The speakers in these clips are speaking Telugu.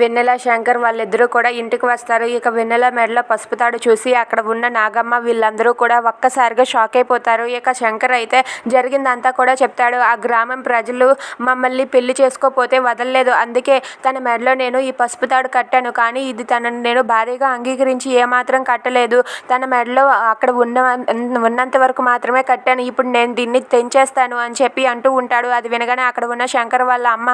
వెన్నెల శంకర్ వాళ్ళిద్దరూ కూడా ఇంటికి వస్తారు. ఇక వెన్నెల మెడలో పసుపు తాడు చూసి అక్కడ ఉన్న నాగమ్మ వీళ్ళందరూ కూడా ఒక్కసారిగా షాక్ అయిపోతారు. ఇక శంకర్ అయితే జరిగిందంతా కూడా చెప్తాడు. ఆ గ్రామం ప్రజలు మమ్మల్ని పెళ్ళి చేసుకోపోతే వదలలేదు. అందుకే తన మెడలో నేను ఈ పసుపు తాడు కట్టాను. కానీ ఇది తనను నేను భారీగా అంగీకరించి ఏమాత్రం కట్టలేదు. తన మెడలో అక్కడ ఉన్న ఉన్నంత వరకు మాత్రమే కట్టాను. ఇప్పుడు నేను దీన్ని తెంచేస్తాను అని చెప్పి అంటూ ఉంటాడు. అది వినగానే అక్కడ ఉన్న శంకర్ వాళ్ళ అమ్మ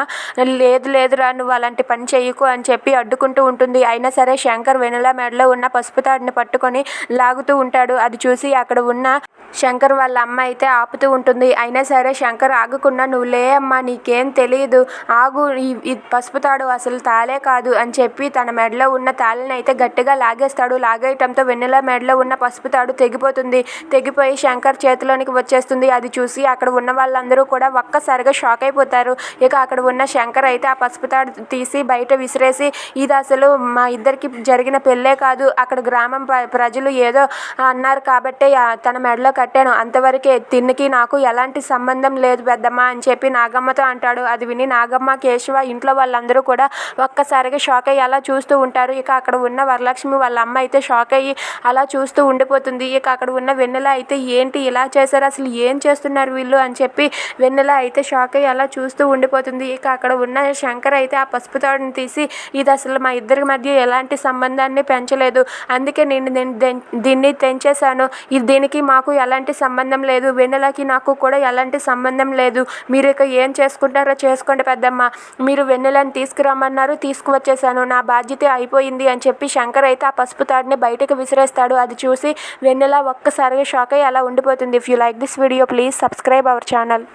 లేదు లేదురా నువ్వు అలాంటి పని చేయకు అని చెప్పి అడ్డుకుంటూ ఉంటుంది. అయినా సరే శంకర్ వెనుల మెడలో ఉన్న పసుపు తాడిని పట్టుకొని లాగుతూ ఉంటాడు. అది చూసి అక్కడ ఉన్న శంకర్ వాళ్ళ అమ్మ అయితే ఆపుతూ ఉంటుంది. అయినా సరే శంకర్ ఆగకుండా నువ్వు లే అమ్మా నీకేం తెలియదు ఆగు ఈ- పసుపు తాడు అసలు తాలే కాదు అని చెప్పి తన మెడలో ఉన్న తాళిని అయితే గట్టిగా లాగేస్తాడు. లాగేయటంతో వెన్నెల మెడలో ఉన్న పసుపు తాడు తెగిపోతుంది. తెగిపోయి శంకర్ చేతిలోనికి వచ్చేస్తుంది. అది చూసి అక్కడ ఉన్న వాళ్ళందరూ కూడా ఒక్కసారిగా షాక్ అయిపోతారు. ఇక అక్కడ ఉన్న శంకర్ అయితే ఆ పసుపు తాడు తీసి బయట విసిరేసి ఇది అసలు మా ఇద్దరికి జరిగిన పెళ్ళే కాదు. అక్కడ గ్రామం ప్ర- ప్రజలు ఏదో అన్నారు కాబట్టి తన మెడలో కట్టాను. అంతవరకే తిన్నికి నాకు ఎలాంటి సంబంధం లేదు పెద్దమ్మ అని చెప్పి నాగమ్మతో అంటాడు. అది విని నాగమ్మ కేశవ ఇంట్లో వాళ్ళందరూ కూడా ఒక్కసారిగా షాక్ అయ్యి అలా చూస్తూ ఉంటారు. ఇక అక్కడ ఉన్న వరలక్ష్మి వాళ్ళ అమ్మ అయితే షాక్ అయ్యి అలా చూస్తూ ఉండిపోతుంది. ఇక అక్కడ ఉన్న వెన్నెల అయితే ఏంటి ఇలా చేశారు? అసలు ఏం చేస్తున్నారు వీళ్ళు? అని చెప్పి వెన్నెల అయితే షాక్ అయ్యి అలా చూస్తూ ఉండిపోతుంది. ఇక అక్కడ ఉన్న శంకర్ అయితే ఆ పసుపు తాడుని తీసి ఇది అసలు మా ఇద్దరి మధ్య ఎలాంటి సంబంధాన్ని పెంచలేదు. అందుకే నేను దీన్ని- దీన్ని తెంచేశాను. ఇది దీనికి మాకు ఎలాంటి సంబంధం లేదు. వెన్నెలకి నాకు కూడా ఎలాంటి సంబంధం లేదు. మీరు ఇక ఏం చేసుకుంటారో చేసుకోండి పెద్దమ్మ. మీరు వెన్నెలను తీసుకురమ్మన్నారు తీసుకువచ్చేసాను నా బాధ్యత అయిపోయింది అని చెప్పి శంకర్ అయితే ఆ పసుపు తాడిని బయటకు విసిరేస్తాడు. అది చూసి వెన్నెల ఒక్కసారిగా షాక్ అయ్యి అలా ఉండిపోతుంది. If you like this video please subscribe our channel